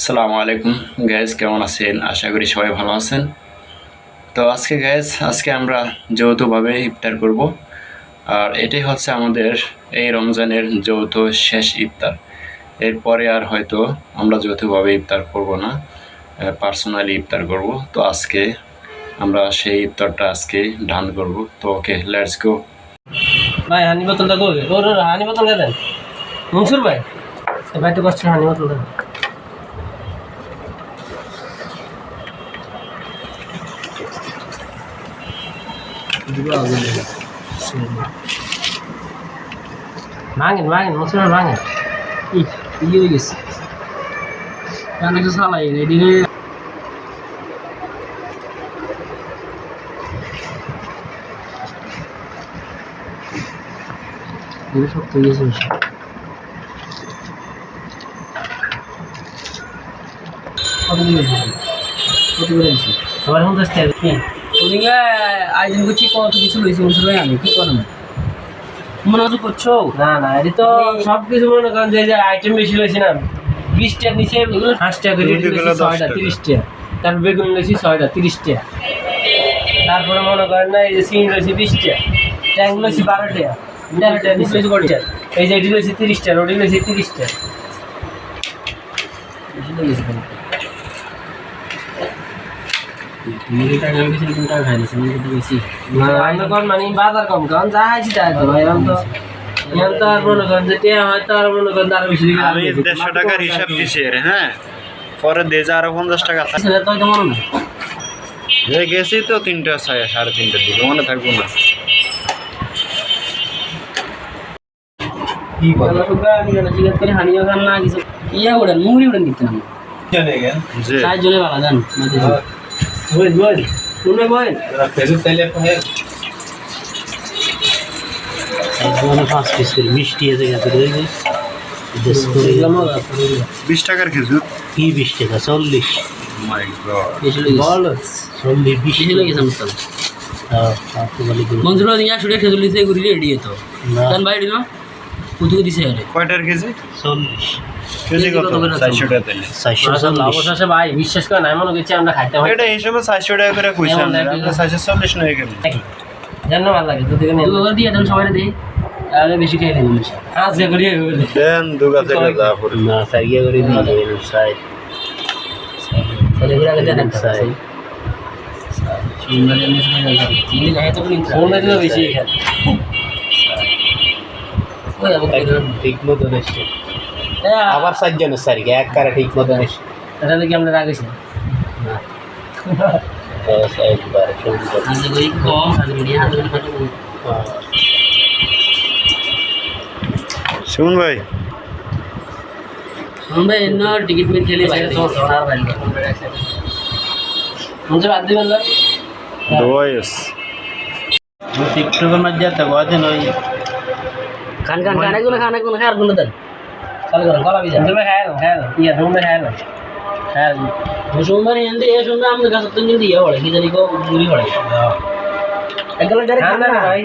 আসসালামু আলাইকুম গ্যাস কেমন আছেন? আশা করি সবাই ভালো আছেন। তো আজকে গ্যাস আজকে আমরা যৌথভাবে ইফতার করব। আর এটাই হচ্ছে আমাদের এই রমজানের যৌথ শেষ ইফতার। এরপরে আর হয়তো আমরা যৌথভাবে ইফতার করব না পার্সোনালি ইফতার করব। তো আজকে আমরা সেই ইফতারটা আজকে ডান করব। তো ওকে লেটস গো ভাই, হানি বোতলটা কই? ওর হানি বোতলটা দেন মনসুর ভাই? এই ভাইটা কষ্ট হানি বোতল দেন ভাঙেন ভাঙেন ভাই ভাঙেন। ইয়ে হয়ে গেছে। কানে তো সালাই রেডি রে এগুলো সব তৈরি হয়েছে বেশি কত করে দিয়েছে? কত করে দিয়েছে? সবার পঞ্চাশ টাকা কি? ওদিকে আয়োজন করছি কত কিছু লইছি আমি কি করলাম মনে হচ্ছে করছ? না না এটা তো সব কিছু মনে করেন যে আইটেম বেশি লইছি না বিশ টাকা নিচে এগুলো পাঁচ টাকা করে ছয়টা টাকা। তারপর বেগুন লইছি ছয়টা তিরিশ টাকা। তারপরে মনে করেন না এই যে সিম লইছি বিশ টাকা ট্যাং লইছি বারো টাকা তেরো টাকা নিচে লইছি কত টাকা। এই যে এটি লইছি তিরিশ টাকা ওটি লইছি তিরিশ টাকা। বেশি লইছি কিছু বেশি না, কোন মানে বাজার কম কারণ যা আইছি তাই তো ভাই এখন তো এখন তো আর মনে করেন যে টিয়া হয় তো আর মনে করেন আরও বেশি আমি দেড়শো টাকার হিসাব দিছি হ্যাঁ? পরে দেজে আরও পঞ্চাশ টাকা থাকে তো মনে না যে গেছি তো তিনটা সাড়ে সাড়ে তিনটার দিকে মনে থাকব না। কি আমি না জিজ্ঞেস করে হানিও খান না কিছু? ইয়া উড়ান মুড়ি উড়ান দিতে আমি যে সাত জনে বালা জান মাঝে বল। বল শুনে বল একদম পাঁচ পিস করে মিষ্টি আছে গেছে রয়েছে দেশ করে বিশ টাকার খেজুর? কি বিশ টাকা? চল্লিশ। মঞ্জুর একশো টাকা। খেজুর লিখে ঘুরি রেডি হতো জান ভাই দিল কত দিছে কয়টার কেজি চল্লিশ। কেজি কত কত? করে আছে? চারশো টাকা তেলে চারশো লাভ আছে ভাই বিশ্বাস করে না মনে করছি আমরা খাইতে এটা এই সময় চারশো টাকা করে কইছেন আমরা চারশো চল্লিশ নয় জানো ভালো লাগে তো দেখে দু দিয়ে দেন সবাই দেই। আগে বেশি খেয়ে নেবেন আজকে করি বলে দেন দুগা থেকে যা পড়ে না সাইয়া করে দিয়ে দেবেন তাহলে ঘুরে আগে দেন একটা সাইড তিনি গায়ে তো কিন্তু ফোন দিলে বেশি এখানে ওই ঠিক মতন এসছে। আবার সাতজনের সারিকে এক কারা ঠিক মতন এসছে এটা দেখি আমরা রাখেছি করি। হ্যাঁ। শুন ভাই। এন্ন টিকিট মিট খেলি বাইরে সোনার বাইরে মঞ্চে বাদ দিবেন না? দোয়াইস টিকটকের মধ্যে তো কদিন ওই খান খান খান এগুলো খান এগুলো খায় আর কোনো দেন। চালু করো গলা বিজা তুমি খায় দাও খায় দাও। ইয়া তুমি খায় দাও। খায় সোমবার এনে এ সোমবার আমাদের কাছে তো কিন্তু ইয়ে পড়ে কি জানি গো গুড়ি পড়ে। একগুলো ডাইরেক্ট ভাই?